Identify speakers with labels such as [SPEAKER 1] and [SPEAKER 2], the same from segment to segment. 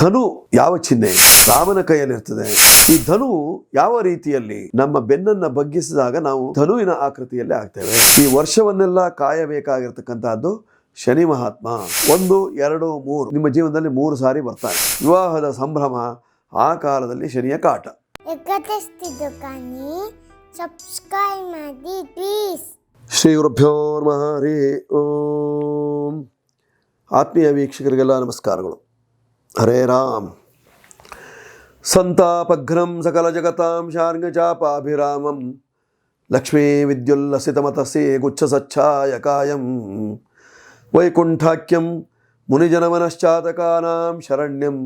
[SPEAKER 1] ಧನು ಯಾವ ಚಿಹ್ನೆ? ರಾಮನ ಕೈಯಲ್ಲಿರ್ತದೆ. ಈ ಧನು ಯಾವ ರೀತಿಯಲ್ಲಿ ನಮ್ಮ ಬೆನ್ನನ್ನ ಬಗ್ಗಿಸಿದಾಗ ನಾವು ಧನುವಿನ ಆಕೃತಿಯಲ್ಲಿ ಆಗ್ತೇವೆ? ಈ ವರ್ಷವನ್ನೆಲ್ಲ ಕಾಯಬೇಕಾಗಿರ್ತಕ್ಕಂತಹದ್ದು ಶನಿ ಮಹಾತ್ಮ. ಒಂದು ಎರಡು ಮೂರು. ನಿಮ್ಮ ಜೀವನದಲ್ಲಿ ಮೂರು ಸಾರಿ ಬರ್ತಾರೆ. ವಿವಾಹದ ಸಂಭ್ರಮ ಆ ಕಾಲದಲ್ಲಿ ಶನಿಯ ಕಾಟ. ಶ್ರೀ ಗುರುಭ್ಯೋ ನಮಃ ಹರಿ ಓಂ. ಆತ್ಮೀಯ ವೀಕ್ಷಕರಿಗೆಲ್ಲ ನಮಸ್ಕಾರಗಳು. ಹರೇ ರಾಮ್ ಸಂತಾಪಘ್ನಂ ಸಕಲ ಜಗತಾಂ ಶಾರ್ಂಗಚಾಪಾಭಿರಾಮಂ ಲಕ್ಷ್ಮೀ ವಿದ್ಯುಲ್ಲಸಿತಮತಸೇ ಗುಚ್ಛಸಚ್ಛಾಯ ಕಾಯಂ ವೈಕುಂಠಾಖ್ಯಂ ಮುನಿಜನಮನಶ್ಚಾತಕಾನಾಂ ಶರಣ್ಯಂ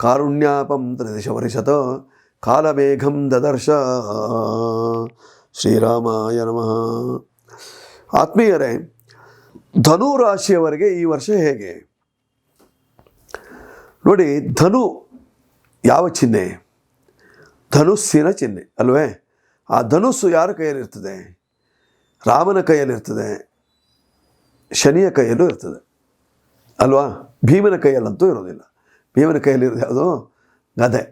[SPEAKER 1] ಕಾರುಣ್ಯಾಪಂ ತ್ರಿದಿಶವರಿಷತ ಕಾಲಮೇಘಂ ದದರ್ಶ ಶ್ರೀರಾಮಾಯ ನಮಃ ಆತ್ಮೀಯರೇ ಧನು ರಾಶಿಯವರೆಗೆ ಈ ವರ್ಷ ಹೇಗೆ ನೋಡಿ, ಧನು ಯಾವ ಚಿಹ್ನೆ? ಧನುಸ್ಸಿನ ಚಿಹ್ನೆ, ಅಲ್ವೇ? ಆ ಧನುಸ್ಸು ಯಾರ ಕೈಯಲ್ಲಿರ್ತದೆ? ರಾಮನ ಕೈಯಲ್ಲಿರ್ತದೆ, ಶನಿಯ ಕೈಯಲ್ಲೂ ಇರ್ತದೆ. ಅಲ್ವಾ? ಭೀಮನ ಕೈಯಲ್ಲಂತೂ ಇರೋದಿಲ್ಲ. ಭೀಮನ ಕೈಯಲ್ಲಿರೋದು ಯಾವುದು? ಗದೆ.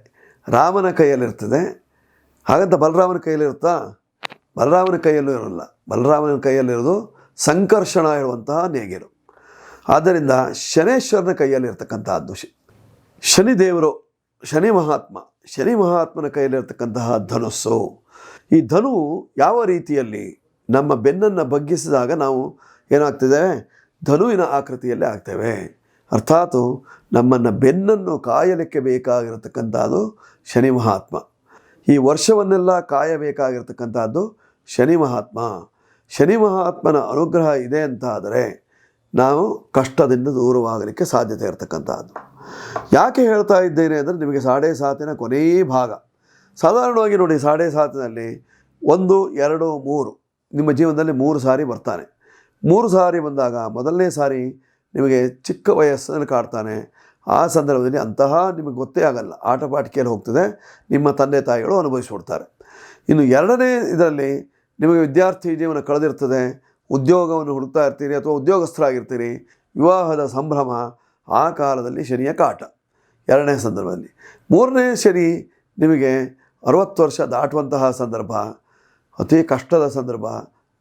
[SPEAKER 1] ರಾಮನ ಕೈಯಲ್ಲಿರ್ತದೆ. ಹಾಗಂತ ಬಲರಾಮನ ಕೈಯಲ್ಲಿರುತ್ತಾ ಬಲರಾಮನ ಕೈಯಲ್ಲೂ ಇರೋಲ್ಲ. ಬಲರಾಮನ ಕೈಯಲ್ಲಿರೋದು ಸಂಕರ್ಷಣ ಇರುವಂತಹ ನೇಗಿರು ಆದ್ದರಿಂದ ಶನೇಶ್ವರನ ಕೈಯಲ್ಲಿರ್ತಕ್ಕಂತಹದ್ದು ಶನಿ ದೇವರು, ಶನಿ ಮಹಾತ್ಮ, ಶನಿ ಮಹಾತ್ಮನ ಕೈಯಲ್ಲಿರ್ತಕ್ಕಂತಹ ಧನುಸ್ಸು. ಈ ಧನು ಯಾವ ರೀತಿಯಲ್ಲಿ ನಮ್ಮ ಬೆನ್ನನ್ನು ಬಗ್ಗಿಸಿದಾಗ ನಾವು ಏನಾಗ್ತಿದೆ? ಧನುವಿನ ಆಕೃತಿಯಲ್ಲಿ ಆಗ್ತೇವೆ. ಅರ್ಥಾತ್ ನಮ್ಮನ್ನು ಬೆನ್ನನ್ನು ಕಾಯಲಿಕ್ಕೆ ಬೇಕಾಗಿರತಕ್ಕಂಥದ್ದು ಶನಿ ಮಹಾತ್ಮ. ಈ ವರ್ಷವನ್ನೆಲ್ಲ ಕಾಯಬೇಕಾಗಿರ್ತಕ್ಕಂಥದ್ದು ಶನಿ ಮಹಾತ್ಮ. ಶನಿ ಮಹಾತ್ಮನ ಅನುಗ್ರಹ ಇದೆ ಅಂತ ಆದರೆ ನಾವು ಕಷ್ಟದಿಂದ ದೂರವಾಗಲಿಕ್ಕೆ ಸಾಧ್ಯತೆ ಇರತಕ್ಕಂಥದ್ದು. ಯಾಕೆ ಹೇಳ್ತಾ ಇದ್ದೇನೆ ಅಂದರೆ ನಿಮಗೆ ಸಾಡೆ ಸಾತಿನ ಕೊನೆಯ ಭಾಗ. ಸಾಧಾರಣವಾಗಿ ನೋಡಿ ಸಾಡೆ ಸಾತಿನಲ್ಲಿ ಒಂದು, ಎರಡು, ಮೂರು. ನಿಮ್ಮ ಜೀವನದಲ್ಲಿ ಮೂರು ಸಾರಿ ಬರ್ತಾನೆ. ಮೂರು ಸಾರಿ ಬಂದಾಗ ಮೊದಲನೇ ಸಾರಿ ನಿಮಗೆ ಚಿಕ್ಕ ವಯಸ್ಸಿನಲ್ಲಿ ಕಾಡ್ತಾನೆ. ಆ ಸಂದರ್ಭದಲ್ಲಿ ಅಂತಹ ನಿಮಗೆ ಗೊತ್ತೇ ಆಗಲ್ಲ. ಆಟಪಾಟಿಕೆಯಲ್ಲಿ ಹೋಗ್ತದೆ. ನಿಮ್ಮ ತಂದೆ ತಾಯಿಗಳು ಅನುಭವಿಸ್ಬಿಡ್ತಾರೆ ಇನ್ನು ಎರಡನೇ ಇದರಲ್ಲಿ ನಿಮಗೆ ವಿದ್ಯಾರ್ಥಿ ಜೀವನ ಕಳೆದಿರ್ತದೆ. ಉದ್ಯೋಗವನ್ನು ಹುಡುಕ್ತಾ ಇರ್ತೀರಿ ಅಥವಾ ಉದ್ಯೋಗಸ್ಥರಾಗಿರ್ತೀರಿ. ವಿವಾಹದ ಸಂಭ್ರಮ ಆ ಕಾಲದಲ್ಲಿ ಶನಿಯ ಕಾಟ. ಎರಡನೇ ಸಂದರ್ಭದಲ್ಲಿ. ಮೂರನೇ ಶನಿ ನಿಮಗೆ ಅರವತ್ತು ವರ್ಷ ದಾಟುವಂತಹ ಸಂದರ್ಭ, ಅತಿ ಕಷ್ಟದ ಸಂದರ್ಭ.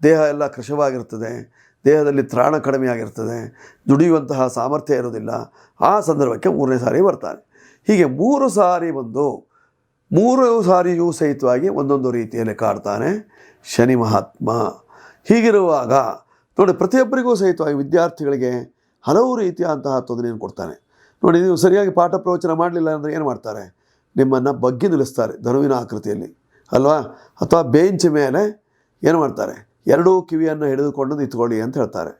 [SPEAKER 1] ದೇಹ ಎಲ್ಲ ಕೃಷವಾಗಿರ್ತದೆ ದೇಹದಲ್ಲಿ ತ್ರಾಣ ಕಡಿಮೆಯಾಗಿರ್ತದೆ ದುಡಿಯುವಂತಹ ಸಾಮರ್ಥ್ಯ ಇರೋದಿಲ್ಲ ಆ ಸಂದರ್ಭಕ್ಕೆ ಮೂರನೇ ಸಾರಿ ಬರ್ತಾನೆ ಹೀಗೆ ಮೂರು ಸಾರಿ ಬಂದು ಮೂರು ಸಾರಿಯೂ ಸಹಿತವಾಗಿ ಒಂದೊಂದು ರೀತಿಯಲ್ಲಿ ಕಾಡ್ತಾನೆ ಶನಿ ಮಹಾತ್ಮ. ಹೀಗಿರುವಾಗ ನೋಡಿ ಪ್ರತಿಯೊಬ್ಬರಿಗೂ ಸಹಿತವಾಗಿ ವಿದ್ಯಾರ್ಥಿಗಳಿಗೆ ಹಲವು ರೀತಿಯಾದಂತಹ ತೊಂದರೆಯನ್ನು ಕೊಡ್ತಾನೆ. ನೋಡಿ, ನೀವು ಸರಿಯಾಗಿ ಪಾಠ ಪ್ರವಚನ ಮಾಡಲಿಲ್ಲ ಅಂದರೆ ಏನು ಮಾಡ್ತಾರೆ? ನಿಮ್ಮನ್ನು ಬಗ್ಗಿ ನಿಲ್ಲಿಸ್ತಾರೆ ಧನುವಿನ ಆಕೃತಿಯಲ್ಲಿ, ಅಲ್ವಾ? ಅಥವಾ ಬೇಂಚ್ ಮೇಲೆ ಏನು ಮಾಡ್ತಾರೆ? ಎರಡೂ ಕಿವಿಯನ್ನು ಹಿಡಿದುಕೊಂಡು ನಿಂತ್ಕೊಳ್ಳಿ ಅಂತ ಹೇಳ್ತಾರೆ,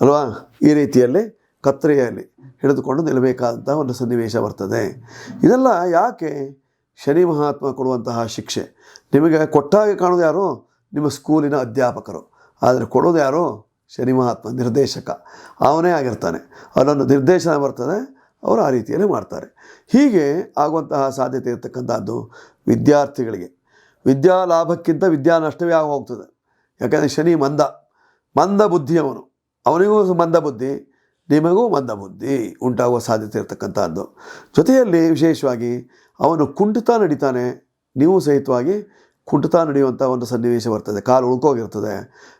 [SPEAKER 1] ಅಲ್ವಾ? ಈ ರೀತಿಯಲ್ಲಿ ಕತ್ತರಿಯಲ್ಲಿ ಹಿಡಿದುಕೊಂಡು ನಿಲ್ಲಬೇಕಾದಂಥ ಒಂದು ಸನ್ನಿವೇಶ ಬರ್ತದೆ. ಇದೆಲ್ಲ ಯಾಕೆ ಶನಿ ಮಹಾತ್ಮ ಕೊಡುವಂತಹ ಶಿಕ್ಷೆ? ನಿಮಗೆ ಕೊಟ್ಟಾಗೆ ಕಾಣೋದು ಯಾರು? ನಿಮ್ಮ ಸ್ಕೂಲಿನ ಅಧ್ಯಾಪಕರು. ಆದರೆ ಕೊಡೋದು ಯಾರು? ಶನಿ ಮಹಾತ್ಮ, ನಿರ್ದೇಶಕ, ಅವನೇ ಆಗಿರ್ತಾನೆ. ಅವನನ್ನು ನಿರ್ದೇಶನ ಬರ್ತದೆ ಅವರು ಆ ರೀತಿಯಲ್ಲಿ ಮಾಡ್ತಾರೆ. ಹೀಗೆ ಆಗುವಂತಹ ಸಾಧ್ಯತೆ ಇರತಕ್ಕಂಥದ್ದು ವಿದ್ಯಾರ್ಥಿಗಳಿಗೆ. ವಿದ್ಯಾ ಲಾಭಕ್ಕಿಂತ ವಿದ್ಯಾ ನಷ್ಟವೇ ಆಗಿ ಹೋಗ್ತದೆ. ಯಾಕಂದರೆ ಶನಿ ಮಂದ. ಮಂದ ಬುದ್ಧಿಯವನು ಅವನಿಗೂ ಮಂದ ಬುದ್ಧಿ, ನಿಮಗೂ ಮಂದ ಬುದ್ಧಿ ಉಂಟಾಗುವ ಸಾಧ್ಯತೆ ಇರತಕ್ಕಂಥದ್ದು. ಜೊತೆಯಲ್ಲಿ ವಿಶೇಷವಾಗಿ ಅವನು ಕುಂಠಿತ ನಡೀತಾನೆ, ನೀವು ಸಹಿತವಾಗಿ ಕುಂಠಿತ ನಡೆಯುವಂಥ ಒಂದು ಸನ್ನಿವೇಶ ಬರ್ತದೆ. ಕಾಲು ಉಳ್ಕೋಗಿರ್ತದೆ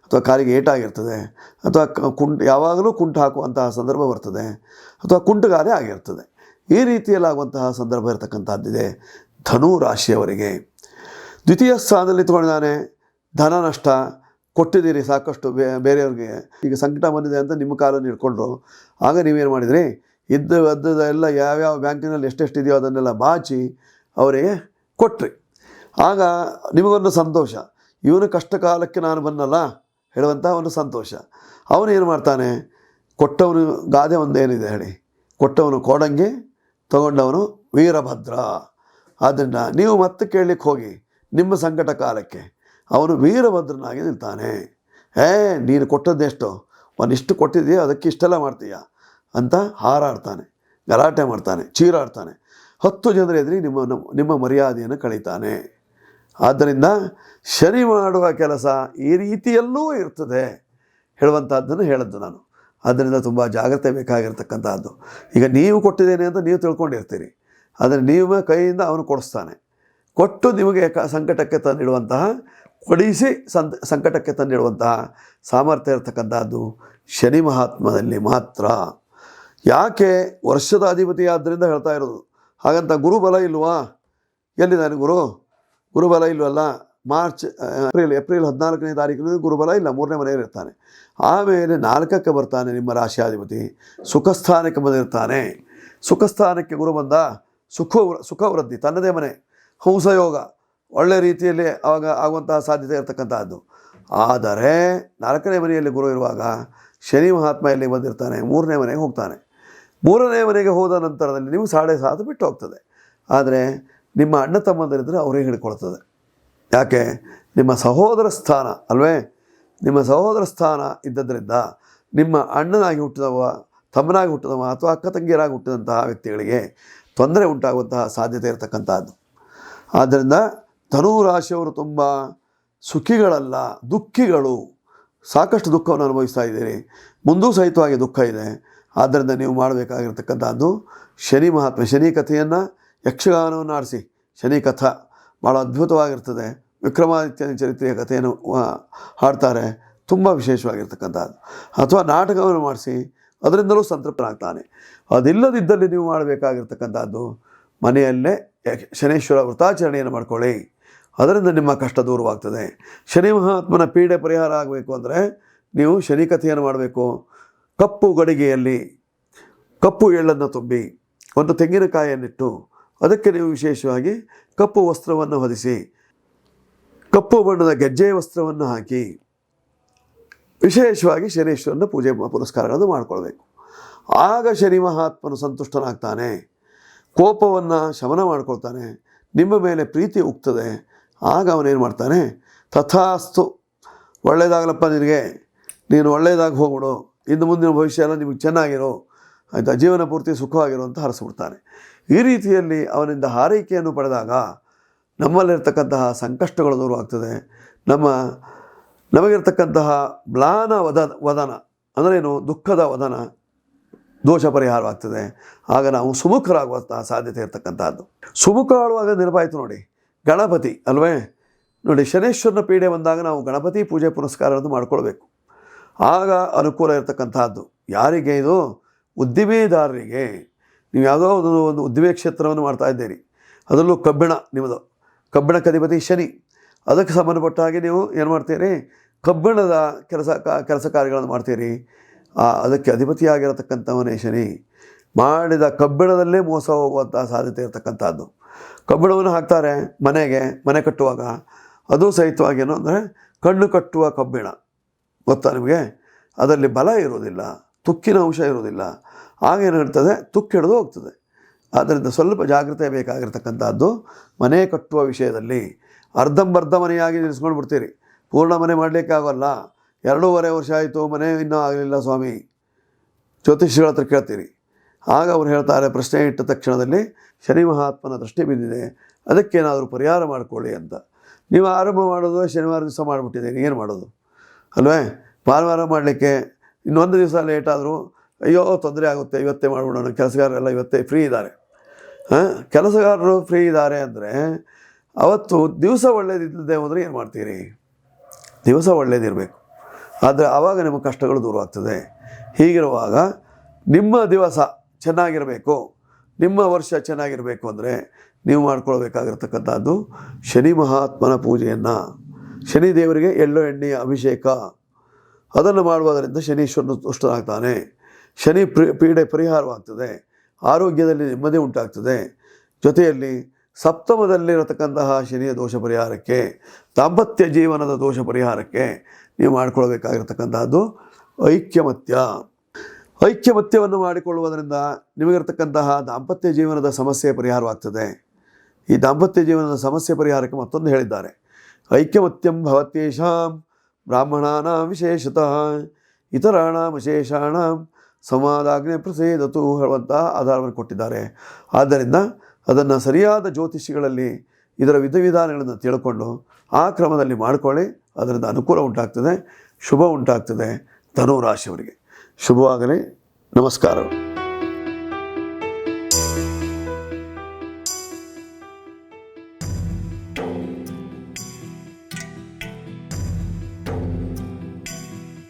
[SPEAKER 1] ಅಥವಾ ಕಾಲಿಗೆ ಏಟಾಗಿರ್ತದೆ ಅಥವಾ ಕುಂಟ್ ಯಾವಾಗಲೂ ಕುಂಟು ಹಾಕುವಂತಹ ಸಂದರ್ಭ ಬರ್ತದೆ ಅಥವಾ ಕುಂಟುಗಾರೆ ಆಗಿರ್ತದೆ. ಈ ರೀತಿಯಲ್ಲಾಗುವಂತಹ ಸಂದರ್ಭ ಇರತಕ್ಕಂಥದ್ದಿದೆ ಧನು ರಾಶಿಯವರಿಗೆ. ದ್ವಿತೀಯ ಸ್ಥಾನದಲ್ಲಿ ತೊಗೊಂಡಿದ್ದಾನೆ ಧನ ನಷ್ಟ, ಕೊಟ್ಟಿದ್ದೀರಿ ಸಾಕಷ್ಟು ಬೇರೆಯವ್ರಿಗೆ. ಈಗ ಸಂಕಟ ಬಂದಿದೆ ಅಂತ ನಿಮ್ಮ ಕಾಲನ್ನು ಹಿಡ್ಕೊಂಡ್ರು ಆಗ ನೀವೇನು ಮಾಡಿದ್ರಿ? ಇದ್ದ ಅದ್ದದ ಎಲ್ಲ ಯಾವ್ಯಾವ ಬ್ಯಾಂಕಿನಲ್ಲಿ ಎಷ್ಟೆಷ್ಟು ಇದೆಯೋ ಅದನ್ನೆಲ್ಲ ಬಾಚಿ ಅವರಿಗೆ ಕೊಟ್ರಿ. ಆಗ ನಿಮಗೊಂದು ಸಂತೋಷ. ಇವನು ಕಷ್ಟ ಕಾಲಕ್ಕೆ ನಾನು ಬಂದಲ್ಲ ಹೇಳುವಂಥ ಒಂದು ಸಂತೋಷ. ಅವನು ಏನು ಮಾಡ್ತಾನೆ, ಕೊಟ್ಟವನು ಗಾದೆ ಒಂದೇನಿದೆ ಹೇಳಿ. ಕೊಟ್ಟವನು ಕೋಡಂಗಿ, ತಗೊಂಡವನು ವೀರಭದ್ರ. ಆದ್ದರಿಂದ ನೀವು ಮತ್ತೆ ಕೇಳಲಿಕ್ಕೆ ಹೋಗಿ, ನಿಮ್ಮ ಸಂಕಟ ಕಾಲಕ್ಕೆ. ಅವನು ವೀರಭದ್ರನಾಗಿ ನಿಲ್ತಾನೆ. ಏ, ನೀನು ಕೊಟ್ಟದ್ದೆಷ್ಟು ಒಂದಿಷ್ಟು ಕೊಟ್ಟಿದೆಯೋ ಅದಕ್ಕೆ ಇಷ್ಟೆಲ್ಲ ಮಾಡ್ತೀಯ? ಅಂತ ಹಾರಾಡ್ತಾನೆ, ಗಲಾಟೆ ಮಾಡ್ತಾನೆ, ಚೀರಾಡ್ತಾನೆ. ಹತ್ತು ಜನರ ಎದುರಿ ನಿಮ್ಮ ನಿಮ್ಮ ಮರ್ಯಾದೆಯನ್ನು ಕಳೀತಾನೆ. ಆದ್ದರಿಂದ ಶನಿ ಮಾಡುವ ಕೆಲಸ ಈ ರೀತಿಯಲ್ಲೂ ಇರ್ತದೆ ಹೇಳುವಂಥದ್ದನ್ನು ಹೇಳಿದ್ದು ನಾನು. ಅದರಿಂದ ತುಂಬ ಜಾಗ್ರತೆ ಬೇಕಾಗಿರ್ತಕ್ಕಂಥದ್ದು ಈಗ ನೀವು ಕೊಟ್ಟಿದ್ದೇನೆ ಅಂತ ನೀವು ತಿಳ್ಕೊಂಡಿರ್ತೀರಿ. ಆದರೆ ನೀವು ಕೈಯಿಂದ ಅವನು ಕೊಡಿಸ್ತಾನೆ. ಕೊಟ್ಟು ನಿಮಗೆ ಕ ಸಂಕಟಕ್ಕೆ ತಂದಿಡುವಂತಹ, ಕೊಡಿಸಿ ಸಂತ ಸಂಕಟಕ್ಕೆ ತಂದಿಡುವಂತಹ ಸಾಮರ್ಥ್ಯ ಇರತಕ್ಕಂಥದ್ದು ಶನಿ ಮಹಾತ್ಮದಲ್ಲಿ ಮಾತ್ರ. ಯಾಕೆ? ವರ್ಷದ ಅಧಿಪತಿ ಆದ್ದರಿಂದ ಹೇಳ್ತಾ ಇರೋದು. ಹಾಗಂತ ಗುರುಬಲ ಇಲ್ವಾ? ಎಲ್ಲಿದ್ದಾನೆ ಗುರು? ಗುರುಬಲ ಇಲ್ವಲ್ಲ? ಮಾರ್ಚ್ ಏಪ್ರಿಲ್ ಏಪ್ರಿಲ್ ಹದಿನಾಲ್ಕನೇ ತಾರೀಕಿನ ಗುರುಬಲ ಇಲ್ಲ. ಮೂರನೇ ಮನೆಯಲ್ಲಿ ಇರ್ತಾನೆ. ಆಮೇಲೆ ನಾಲ್ಕಕ್ಕೆ ಬರ್ತಾನೆ ನಿಮ್ಮ ರಾಶಿಯಾಧಿಪತಿ ಸುಖಸ್ಥಾನಕ್ಕೆ ಬಂದಿರ್ತಾನೆ. ಸುಖಸ್ಥಾನಕ್ಕೆ ಗುರು ಬಂದ ಸುಖ, ಸುಖವೃದ್ಧಿ, ತನ್ನದೇ ಮನೆ, ಹಂಸಯೋಗ, ಒಳ್ಳೆ ರೀತಿಯಲ್ಲಿ ಆವಾಗ ಆಗುವಂತಹ ಸಾಧ್ಯತೆ ಇರತಕ್ಕಂಥದ್ದು ಆದರೆ ನಾಲ್ಕನೇ ಮನೆಯಲ್ಲಿ ಗುರು ಇರುವಾಗ ಶನಿ ಮಹಾತ್ಮ ಎಲ್ಲಿ ಬಂದಿರ್ತಾನೆ? ಮೂರನೇ ಮನೆಗೆ ಹೋಗ್ತಾನೆ. ಮೂರನೇ ಮನೆಗೆ ಹೋದ ನಂತರದಲ್ಲಿ ನೀವು ಸಾಡೆ ಸಾತು ಬಿಟ್ಟು ಹೋಗ್ತದೆ. ಆದರೆ ನಿಮ್ಮ ಅಣ್ಣ ತಮ್ಮಂದರಿದ್ದರೆ ಅವರೇ ಹಿಡ್ಕೊಳ್ತದೆ. ಯಾಕೆ? ನಿಮ್ಮ ಸಹೋದರ ಸ್ಥಾನ, ಅಲ್ವೇ? ನಿಮ್ಮ ಸಹೋದರ ಸ್ಥಾನ ಇದ್ದದ್ರಿಂದ ನಿಮ್ಮ ಅಣ್ಣನಾಗಿ ಹುಟ್ಟಿದವ, ತಮ್ಮನಾಗಿ ಹುಟ್ಟಿದವ ಅಥವಾ ಅಕ್ಕ ತಂಗಿಯರಾಗಿ ಹುಟ್ಟಿದಂತಹ ವ್ಯಕ್ತಿಗಳಿಗೆ ತೊಂದರೆ ಉಂಟಾಗುವಂತಹ ಸಾಧ್ಯತೆ ಇರತಕ್ಕಂಥದ್ದು. ಆದ್ದರಿಂದ ಧನು ರಾಶಿಯವರು ತುಂಬ ಸುಖಿಗಳಲ್ಲ, ದುಃಖಿಗಳು. ಸಾಕಷ್ಟು ದುಃಖವನ್ನು ಅನುಭವಿಸ್ತಾ ಇದ್ದೀರಿ. ಮುಂದೂ ಸಹಿತವಾಗಿ ದುಃಖ ಇದೆ. ಆದ್ದರಿಂದ ನೀವು ಮಾಡಬೇಕಾಗಿರ್ತಕ್ಕಂಥದ್ದು ಶನಿ ಮಹಾತ್ಮ ಶನಿ ಕಥೆಯನ್ನು ಯಕ್ಷಗಾನವನ್ನು ಆಡಿಸಿ. ಶನಿ ಕಥ ಭಾಳ ಅದ್ಭುತವಾಗಿರ್ತದೆ. ವಿಕ್ರಮಾದಿತ್ಯನ ಚರಿತ್ರೆಯ ಕಥೆಯನ್ನು ಹಾಡ್ತಾರೆ. ತುಂಬ ವಿಶೇಷವಾಗಿರ್ತಕ್ಕಂಥದ್ದು. ಅಥವಾ ನಾಟಕವನ್ನು ಮಾಡಿಸಿ ಅದರಿಂದಲೂ ಸಂತೃಪ್ತನಾಗ್ತಾನೆ. ಅದಿಲ್ಲದಿದ್ದಲ್ಲಿ ನೀವು ಮಾಡಬೇಕಾಗಿರ್ತಕ್ಕಂಥದ್ದು, ಮನೆಯಲ್ಲೇ ಶನೇಶ್ವರ ವೃತಾಚರಣೆಯನ್ನು ಮಾಡ್ಕೊಳ್ಳಿ. ಅದರಿಂದ ನಿಮ್ಮ ಕಷ್ಟ ದೂರವಾಗ್ತದೆ. ಶನಿ ಮಹಾತ್ಮನ ಪೀಡೆ ಪರಿಹಾರ ಆಗಬೇಕು ಅಂದರೆ ನೀವು ಶನಿ ಕಥೆಯನ್ನು ಮಾಡಬೇಕು. ಕಪ್ಪು ಗಡಿಗೆಯಲ್ಲಿ ಕಪ್ಪು ಎಳ್ಳನ್ನು ತುಂಬಿ, ಒಂದು ತೆಂಗಿನಕಾಯಿಯನ್ನಿಟ್ಟು ಅದಕ್ಕೆ ನೀವು ವಿಶೇಷವಾಗಿ ಕಪ್ಪು ವಸ್ತ್ರವನ್ನು ಹೊದಿಸಿ, ಕಪ್ಪು ಬಣ್ಣದ ಗೆಜ್ಜೆ ವಸ್ತ್ರವನ್ನು ಹಾಕಿ, ವಿಶೇಷವಾಗಿ ಶನೇಶ್ವರನ ಪೂಜೆ ಪುರಸ್ಕಾರಗಳನ್ನು ಮಾಡಿಕೊಳ್ಬೇಕು. ಆಗ ಶನಿ ಮಹಾತ್ಮನು ಸಂತುಷ್ಟನಾಗ್ತಾನೆ, ಕೋಪವನ್ನು ಶಮನ ಮಾಡ್ಕೊಳ್ತಾನೆ, ನಿಮ್ಮ ಮೇಲೆ ಪ್ರೀತಿ ಉಗ್ತದೆ ಆಗ ಅವನೇನು ಮಾಡ್ತಾನೆ, ತಥಾಸ್ತು ಒಳ್ಳೆಯದಾಗಲಪ್ಪ ನಿನಗೆ, ನೀನು ಒಳ್ಳೆಯದಾಗಿ ಹೋಗ್ಬಿಡು, ಇನ್ನು ಮುಂದಿನ ಭವಿಷ್ಯ ಎಲ್ಲ ನಿಮಗೆ ಚೆನ್ನಾಗಿರೋ ಆಯಿತಾ? ಜೀವನ ಪೂರ್ತಿ ಸುಖವಾಗಿರುವಂಥ ಹರಿಸ್ಬಿಡ್ತಾನೆ. ಈ ರೀತಿಯಲ್ಲಿ ಅವನಿಂದ ಹಾರೈಕೆಯನ್ನು ಪಡೆದಾಗ ನಮ್ಮಲ್ಲಿರ್ತಕ್ಕಂತಹ ಸಂಕಷ್ಟಗಳು ದೂರವಾಗ್ತದೆ. ನಮ್ಮ, ನಮಗಿರ್ತಕ್ಕಂತಹ ಬ್ಲಾನ ವದ, ವದನ ಅಂದರೇನು ದುಃಖದ ವದನ ದೋಷ ಪರಿಹಾರವಾಗ್ತದೆ. ಆಗ ನಾವು ಸುಮುಖರಾಗುವಂತಹ ಸಾಧ್ಯತೆ ಇರತಕ್ಕಂಥದ್ದು ಸುಮುಖ ಆಳುವಾಗ ನೆನಪಾಯಿತು ನೋಡಿ. ಗಣಪತಿ ಅಲ್ವೇ? ನೋಡಿ, ಶನೇಶ್ವರನ ಪೀಡೆ ಬಂದಾಗ ನಾವು ಗಣಪತಿ ಪೂಜೆ ಪುನಸ್ಕಾರವನ್ನು ಮಾಡಿಕೊಳ್ಬೇಕು. ಆಗ ಅನುಕೂಲ ಇರತಕ್ಕಂಥದ್ದು ಯಾರಿಗೆ ಇದು? ಉದ್ದಿಮೆದಾರರಿಗೆ, ನೀವು ಯಾವುದೋ ಒಂದು ಒಂದು ಉದ್ದಿಮೆ ಕ್ಷೇತ್ರವನ್ನು ಮಾಡ್ತಾ ಇದ್ದೀರಿ. ಅದರಲ್ಲೂ ಕಬ್ಬಿಣ ನಿಮ್ಮದು. ಕಬ್ಬಿಣ ಕಧಿಪತಿ ಶನಿ. ಅದಕ್ಕೆ ಸಂಬಂಧಪಟ್ಟ ಹಾಗೆ ನೀವು ಏನು ಮಾಡ್ತೀರಿ? ಕಬ್ಬಿಣದ ಕೆಲಸ ಕೆಲಸ ಕಾರ್ಯಗಳನ್ನು ಮಾಡ್ತೀರಿ. ಅದಕ್ಕೆ ಅಧಿಪತಿಯಾಗಿರತಕ್ಕಂಥವನೇ ಶನಿ. ಮಾಡಿದ ಕಬ್ಬಿಣದಲ್ಲೇ ಮೋಸ ಹೋಗುವಂಥ ಸಾಧ್ಯತೆ ಇರತಕ್ಕಂಥದ್ದು. ಕಬ್ಬಿಣವನ್ನು ಹಾಕ್ತಾರೆ ಮನೆಗೆ, ಮನೆ ಕಟ್ಟುವಾಗ. ಅದು ಸಹಿತವಾಗಿ ಏನು ಅಂದರೆ ಕಣ್ಣು ಕಟ್ಟುವ ಕಬ್ಬಿಣ. ಗೊತ್ತಾ ನಿಮಗೆ? ಅದರಲ್ಲಿ ಬಲ ಇರೋದಿಲ್ಲ ತುಕ್ಕಿನ ಅಂಶ ಇರೋದಿಲ್ಲ ಆಗ ಏನಾಗ್ತದೆ? ತುಕ್ಕು ಹಿಡಿದು ಹೋಗ್ತದೆ. ಆದ್ದರಿಂದ ಸ್ವಲ್ಪ ಜಾಗ್ರತೆ ಬೇಕಾಗಿರ್ತಕ್ಕಂಥದ್ದು. ಮನೆ ಕಟ್ಟುವ ವಿಷಯದಲ್ಲಿ ಅರ್ಧಂಬರ್ಧ ಮನೆಯಾಗಿ ನಿಲ್ಲಿಸ್ಕೊಂಡು ಬಿಡ್ತೀರಿ ಪೂರ್ಣ ಮನೆ ಮಾಡಲಿಕ್ಕೆ ಆಗೋಲ್ಲ ಎರಡೂವರೆ ವರ್ಷ ಆಯಿತು, ಮನೆ ಇನ್ನೂ ಆಗಲಿಲ್ಲ ಸ್ವಾಮಿ. ಜ್ಯೋತಿಷಿಗಳ ಹತ್ರ ಕೇಳ್ತೀರಿ. ಆಗ ಅವ್ರು ಹೇಳ್ತಾರೆ, ಪ್ರಶ್ನೆ ಇಟ್ಟ ತಕ್ಷಣದಲ್ಲಿ ಶನಿ ಮಹಾತ್ಮನ ದೃಷ್ಟಿ ಬಿದ್ದಿದೆ. ಅದಕ್ಕೇನಾದರೂ ಪರಿಹಾರ ಮಾಡಿಕೊಳ್ಳಿ ಅಂತ. ನೀವು ಆರಂಭ ಮಾಡೋದು, ಶನಿವಾರ ದಿವಸ ಮಾಡಿಬಿಟ್ಟಿದ್ದೀನಿ ಏನು ಮಾಡೋದು? ಅಲ್ವೇ? ಭಾನುವಾರ ಮಾಡಲಿಕ್ಕೆ ಇನ್ನೊಂದು ದಿವಸ ಲೇಟಾದರೂ ಅಯ್ಯೋ, ತೊಂದರೆ ಆಗುತ್ತೆ, ಇವತ್ತೇ ಮಾಡಿಬಿಡೋಣ, ಕೆಲಸಗಾರರೆಲ್ಲ ಇವತ್ತೇ ಫ್ರೀ ಇದ್ದಾರೆ. ಹಾಂ? ಕೆಲಸಗಾರರು ಫ್ರೀ ಇದ್ದಾರೆ ಅಂದರೆ ಅವತ್ತು ದಿವಸ ಒಳ್ಳೇದಿಲ್ಲದೆ ಹೋದರೆ ಏನು ಮಾಡ್ತೀರಿ? ದಿವಸ ಒಳ್ಳೇದಿರಬೇಕು. ಆದರೆ ಆವಾಗ ನಿಮ್ಮ ಕಷ್ಟಗಳು ದೂರವಾಗ್ತದೆ ಹೀಗಿರುವಾಗ ನಿಮ್ಮ ದಿವಸ ಚೆನ್ನಾಗಿರಬೇಕು. ನಿಮ್ಮ ವರ್ಷ ಚೆನ್ನಾಗಿರಬೇಕು ಅಂದರೆ ನೀವು ಮಾಡ್ಕೊಳ್ಬೇಕಾಗಿರ್ತಕ್ಕಂಥದ್ದು ಶನಿ ಮಹಾತ್ಮನ ಪೂಜೆಯನ್ನು. ಶನಿ ದೇವರಿಗೆ ಎಳ್ಳು ಎಣ್ಣೆಯ ಅಭಿಷೇಕ. ಅದನ್ನು ಮಾಡುವುದರಿಂದ ಶನೀಶ್ವರನು ತುಷ್ಟನಾಗ್ತಾನೆ. ಶನಿ ಪೀಡೆ ಪರಿಹಾರವಾಗ್ತದೆ. ಆರೋಗ್ಯದಲ್ಲಿ ನೆಮ್ಮದಿ ಉಂಟಾಗ್ತದೆ. ಜೊತೆಯಲ್ಲಿ ಸಪ್ತಮದಲ್ಲಿರತಕ್ಕಂತಹ ಶನಿಯ ದೋಷ ಪರಿಹಾರಕ್ಕೆ, ದಾಂಪತ್ಯ ಜೀವನದ ದೋಷ ಪರಿಹಾರಕ್ಕೆ ನೀವು ಮಾಡಿಕೊಳ್ಬೇಕಾಗಿರ್ತಕ್ಕಂತಹದ್ದು ಐಕ್ಯಮತ್ಯ. ಐಕ್ಯಮತ್ಯವನ್ನು ಮಾಡಿಕೊಳ್ಳುವುದರಿಂದ ನಿಮಗಿರ್ತಕ್ಕಂತಹ ದಾಂಪತ್ಯ ಜೀವನದ ಸಮಸ್ಯೆ ಪರಿಹಾರವಾಗ್ತದೆ. ಈ ದಾಂಪತ್ಯ ಜೀವನದ ಸಮಸ್ಯೆ ಪರಿಹಾರಕ್ಕೆ ಮತ್ತೊಂದು ಹೇಳಿದ್ದಾರೆ. ಐಕ್ಯಮತ್ಯಂ ಭವತ್ಯೇಷಾಂ ಬ್ರಾಹ್ಮಣಾನಾಂ ವಿಶೇಷತಃ, ಇತರಾಣಾಂ ವಿಶೇಷಾಣಾಂ ಸಂವಾದಾಗ್ನೆ ಪ್ರಸೇದತು ಹೇಳುವಂತಹ ಆಧಾರವನ್ನು ಕೊಟ್ಟಿದ್ದಾರೆ. ಆದ್ದರಿಂದ ಅದನ್ನು ಸರಿಯಾದ ಜ್ಯೋತಿಷಿಗಳಲ್ಲಿ ಇದರ ವಿಧಿವಿಧಾನಗಳನ್ನು ತಿಳ್ಕೊಂಡು ಆ ಕ್ರಮದಲ್ಲಿ ಮಾಡಿಕೊಳ್ಳಿ. ಅದರಿಂದ ಅನುಕೂಲ ಉಂಟಾಗ್ತದೆ, ಶುಭ ಉಂಟಾಗ್ತದೆ ಧನುರಾಶಿಯವರಿಗೆ. ಶುಭವಾಗಲಿ ನಮಸ್ಕಾರಗಳು